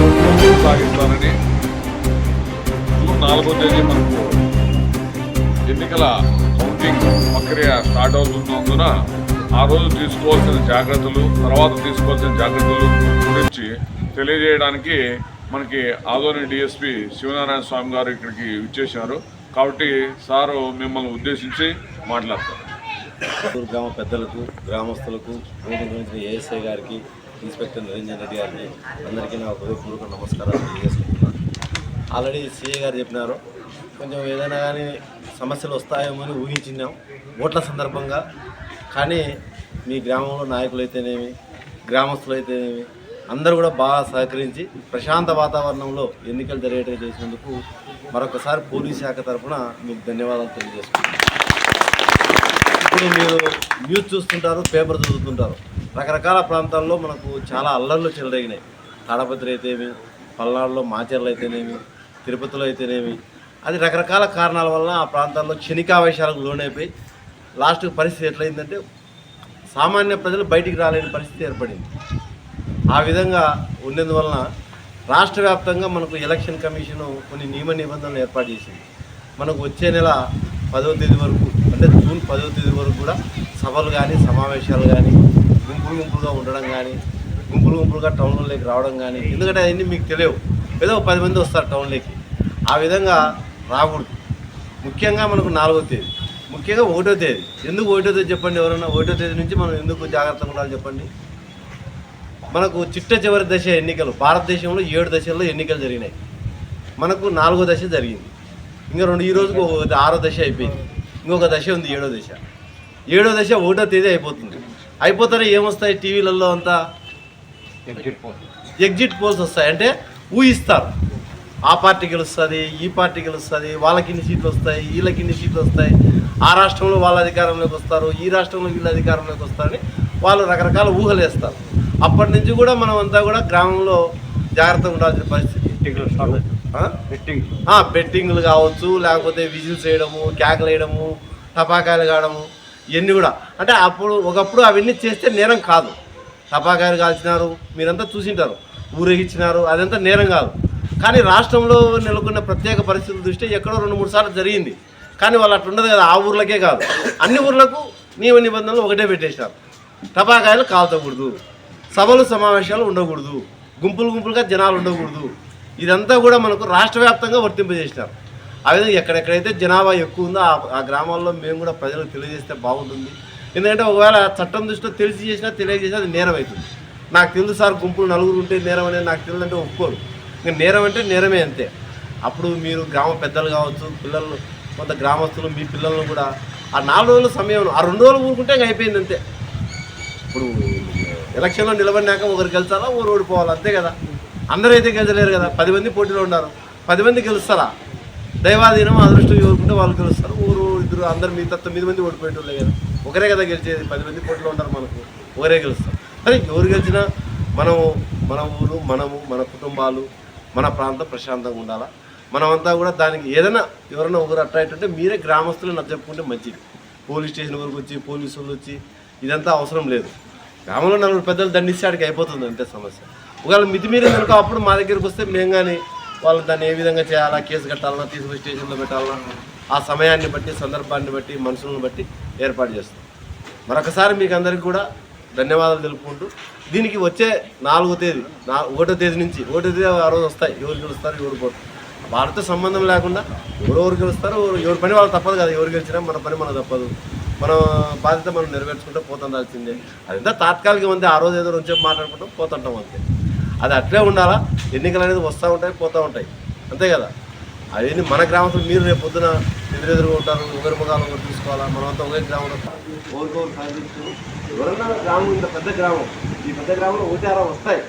ముందుకు సాగిస్తానని జూన్ నాలుగో తేదీ మనకు ఎన్నికల కౌంటింగ్ ప్రక్రియ స్టార్ట్ అవుతున్నందున ఆ రోజు తీసుకోవాల్సిన జాగ్రత్తలు తర్వాత తీసుకోవాల్సిన జాగ్రత్తలు గురించి తెలియజేయడానికి మనకి ఆదోని డిఎస్పి శివనారాయణ స్వామి గారు ఇక్కడికి విచ్చేశారు. కాబట్టి సారు మిమ్మల్ని ఉద్దేశించి మాట్లాడతారు. గ్రామ పెద్దలకు గ్రామస్తులకు వేదిక గురించిన ఏఎస్ఐ గారికి ఇన్స్పెక్టర్ నిరంజన్ రెడ్డి గారికి అందరికీ నా హృదయపూర్వక నమస్కారాలు తెలియజేసుకుంటున్నాను. ఆల్రెడీ సీఏ గారు చెప్పినారు. కొంచెం ఏదైనా కానీ సమస్యలు వస్తాయేమో అని ఊహించినాం. ఓట్ల సందర్భంగా. కానీ మీ గ్రామంలో నాయకులు అయితేనేమి గ్రామస్తులు అయితేనేమి అందరూ కూడా బాగా సహకరించి ప్రశాంత వాతావరణంలో ఎన్నికలు జరిగేటట్టు చేసినందుకు మరొకసారి పోలీస్ శాఖ తరఫున మీకు ధన్యవాదాలు తెలియజేసుకుంటున్నాను. ఇప్పుడు మీరు న్యూస్ చూస్తుంటారు పేపర్ చదువుతుంటారు. రకరకాల ప్రాంతాల్లో మనకు చాలా అల్లర్లు చెలరేగినాయి. తాడపత్రి అయితేనేమి పల్నాడులో మాచర్లు అయితేనేమి తిరుపతిలో అయితేనేమి. అది రకరకాల కారణాల వల్ల ఆ ప్రాంతాల్లో క్షణికావేశాలకు లోనైపోయి లాస్ట్ పరిస్థితి ఎట్లయిందంటే సామాన్య ప్రజలు బయటికి రాలేని పరిస్థితి ఏర్పడింది. ఆ విధంగా ఉండేందువలన రాష్ట్ర వ్యాప్తంగా మనకు ఎలక్షన్ కమిషన్ కొన్ని నియమ నిబంధనలు ఏర్పాటు చేసింది. మనకు వచ్చే నెల పదవ తేదీ వరకు అంటే జూన్ పదో తేదీ వరకు కూడా సభలు కానీ సమావేశాలు కానీ గుంపులు గుంపులుగా ఉండడం కానీ గుంపులు గుంపులుగా టౌన్లోకి రావడం కానీ ఎందుకంటే అవన్నీ మీకు తెలియవు. ఏదో పది మంది వస్తారు టౌన్లోకి. ఆ విధంగా రాకూడదు. ముఖ్యంగా మనకు నాలుగో తేదీ. ముఖ్యంగా ఒకటో తేదీ. ఎందుకు ఒకటో తేదీ చెప్పండి ఎవరన్నా? ఒకటో తేదీ నుంచి మనం ఎందుకు జాగ్రత్తగా ఉండాలి చెప్పండి? మనకు చిట్ట చివరి దశ ఎన్నికలు. భారతదేశంలో ఏడు దశల్లో ఎన్నికలు జరిగినాయి. మనకు నాలుగో దశ జరిగింది. ఇంకా రెండు ఈ రోజుకు ఒక ఆరో దశ అయిపోయింది. ఇంకొక దశ ఉంది ఏడో దశ. ఏడో దశ ఒకటో తేదీ అయిపోతుంది. అయిపోతానే ఏమొస్తాయి టీవీలలో అంతా? ఎగ్జిట్ పోల్స్ వస్తాయి. అంటే ఊహిస్తారు. ఆ పార్టీ గెలుస్తుంది ఈ పార్టీ గెలుస్తుంది వాళ్ళకి ఇన్ని సీట్లు వస్తాయి వీళ్ళకి ఇన్ని సీట్లు వస్తాయి. ఆ రాష్ట్రంలో వాళ్ళ అధికారంలోకి వస్తారు ఈ రాష్ట్రంలో వీళ్ళ అధికారంలోకి వస్తారని వాళ్ళు రకరకాల ఊహలు వేస్తారు అప్పటి నుంచి కూడా మనం అంతా కూడా గ్రామంలో జాగ్రత్తగా ఉండాల్సిన పరిస్థితి. బెట్టింగ్లు కావచ్చు లేకపోతే విజిల్స్ వేయడము కేకలు వేయడము టపాకాయలు కావడము ఇవన్నీ కూడా. అంటే అప్పుడు ఒకప్పుడు అవన్నీ చేస్తే నేరం కాదు. టపాకాయలు కాల్చినారు మీరంతా చూసింటారు. ఊరేగించినారు అదంతా నేరం కాదు. కానీ రాష్ట్రంలో నెలకొన్న ప్రత్యేక పరిస్థితుల దృష్ట్యా ఎక్కడో రెండు మూడు సార్లు జరిగింది. కానీ వాళ్ళు అట్లా ఉండదు కదా ఆ ఊర్లకే కాదు. అన్ని ఊర్లకు నియమ నిబంధనలు ఒకటే పెట్టేశారు టపాకాయలు కాల్చకూడదు. సభలు సమావేశాలు ఉండకూడదు. గుంపులు గుంపులుగా జనాలు ఉండకూడదు. ఇదంతా కూడా మనకు రాష్ట్ర వ్యాప్తంగా వర్తింపజేసినారు. ఆ విధంగా ఎక్కడెక్కడైతే జనాభా ఎక్కువ ఉందో ఆ గ్రామాల్లో మేము కూడా ప్రజలకు తెలియజేస్తే బాగుంటుంది. ఎందుకంటే ఒకవేళ చట్టం దృష్టిలో తెలిసి చేసినా తెలియజేసినా అది నేరం అవుతుంది నాకు తెలుసు సార్ గుంపులు నలుగురు ఉంటే నేరం అనేది నాకు తెలియదు అంటే ఒప్పుకోరు. ఇంకా నేరం అంటే నేరమే అంతే. అప్పుడు మీరు గ్రామ పెద్దలు కావచ్చు పిల్లలు కొంత గ్రామస్తులు మీ పిల్లలను కూడా ఆ నాలుగు రోజుల సమయం ఆ రెండు రోజులు ఊరుకుంటే అయిపోయింది అంతే. ఇప్పుడు ఎలక్షన్లో నిలబడినాక ఒకరు గెలిచాలా రోడ్డు ఓడిపోవాలి అంతే కదా. అందరూ అయితే గెలచలేరు కదా. పది మంది పోటీలో ఉన్నారు. పది మంది గెలుస్తారా? దైవాధీనం అదృష్టం ఎవరుకుంటే వాళ్ళు గెలుస్తారు. ఊరు ఇద్దరు అందరు మిగతా తొమ్మిది మంది ఓడిపోయేటోళ్ళే కదా. ఒకరే కదా గెలిచేది. పది మంది పోటీలో ఉన్నారు మనకు. ఒకరే గెలుస్తారు. కానీ ఎవరు గెలిచినా మనము మన ఊరు మనము మన కుటుంబాలు మన ప్రాంతం ప్రశాంతంగా ఉండాలా? మనమంతా కూడా దానికి ఏదైనా ఎవరైనా ఒకరు అట్రాక్ట్ మీరే గ్రామస్తులు నచ్చ చెప్పుకుంటే మంచిది. పోలీస్ స్టేషన్ వరకు వచ్చి పోలీసులు వచ్చి ఇదంతా అవసరం లేదు. గ్రామంలో నలుగురు పెద్దలు దండిస్తే ఆడికి అయిపోతుంది అంతే సమస్య. ఒకవేళ మితిమీరి కనుక అప్పుడు మా దగ్గరికి వస్తే మేము కానీ వాళ్ళు దాన్ని ఏ విధంగా చేయాలా కేసు కట్టాలన్నా తీసుకుని స్టేషన్లో పెట్టాలన్నా ఆ సమయాన్ని బట్టి సందర్భాన్ని బట్టి మనుషులను బట్టి ఏర్పాటు చేస్తాం. మరొకసారి మీకు అందరికీ కూడా ధన్యవాదాలు తెలుపుకుంటూ దీనికి వచ్చే నాలుగో తేదీ నా ఒకటో తేదీ నుంచి ఒకటో తేదీ ఆ రోజు వస్తాయి ఎవరు గెలుస్తారు ఎవరు పోతారు వాళ్ళతో సంబంధం లేకుండా ఎవరెవరు గెలుస్తారో ఎవరి పని వాళ్ళు తప్పదు కదా ఎవరు గెలిచినా మన పని మనకు తప్పదు. మనం బాధ్యత మనం నెరవేర్చుకుంటే పోతుండాల్సిందే అదంతా తాత్కాలికం అంతే ఆ రోజు ఏదో నుంచి మాట్లాడుకుంటాం పోతుంటాం అంతే. అది అట్లే ఉండాలా? ఎన్నికలు అనేది వస్తూ ఉంటాయి పోతూ ఉంటాయి. అంతే కదా? అవన్నీ మన గ్రామంలో మీరు రేపు పొద్దున ఎదురెదురుగా ఉంటారు ఒకరి ముఖాలు ఒకరు తీసుకోవాలా మనమంతా ఒకే గ్రామంలో ఓరికోరు సాధించు. ఎవరన్నా గ్రామం ఇంత పెద్ద గ్రామం ఈ పెద్ద గ్రామంలో ఒకటి అలా వస్తాయి.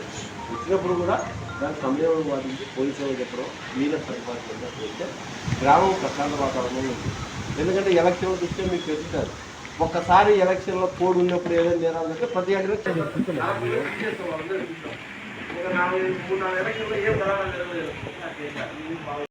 వచ్చినప్పుడు కూడా దాని సమయంలో పాటించి పోలీసులు చెప్పడం మీరే సరిపాటు చేస్తే గ్రామం ప్రశాంత వాతావరణంలో ఉంటుంది. ఎందుకంటే ఎలక్షన్ చూస్తే మీకు తెలుస్తారు. ఒక్కసారి ఎలక్షన్లో కోడ్ ఉన్నప్పుడు ఏదైనా నేరాలు ప్రతి ఎలక్షన్ ఒక నాలుగు మూడు నాలుగు ఎలక్షన్లో ఏం జరగాలి